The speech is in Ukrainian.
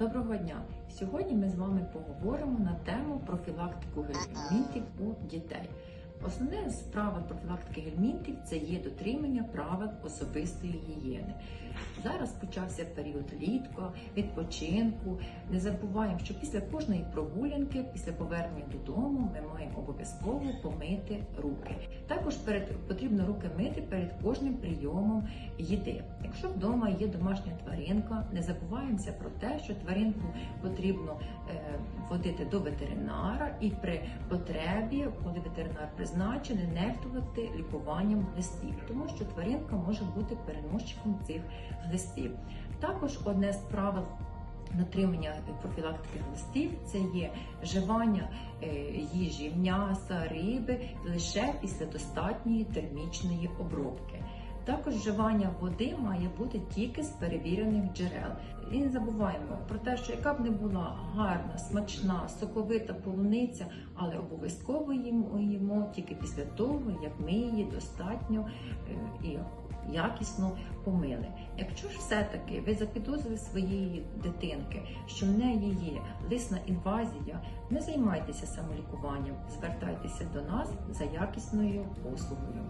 Доброго дня! Сьогодні ми з вами поговоримо на тему профілактику гельмінтів у дітей. Основне справа профілактики гельмінтів це є дотримання правил особистої гігієни. Зараз почався період літка, відпочинку. Не забуваємо, що після кожної прогулянки, після повернення додому, ми маємо обов'язково помити руки. Також перед потрібно руки мити перед кожним прийомом їди. Якщо вдома є домашня тваринка, не забуваємося про те, що тваринку потрібно е, водити до ветеринара і при потребі, коли ветеринар призначений, нехтувати лікуванням глистів, тому що тваринка може бути переносчиком цих глистів. Також одне з правил Натримання профілактики глистів це є вживання е, їжі, м'яса, риби лише після достатньої термічної обробки. Також вживання води має бути тільки з перевірених джерел. І не забуваємо про те, що яка б не була гарна, смачна, соковита полуниця, але обов'язково їмо, тільки після того, як ми її достатньо е, і якісно помили. Якщо ж все-таки ви запідозрили своєї дитинки, що в неї є лисна інвазія, не займайтеся самолікуванням, звертайтеся до нас за якісною послугою.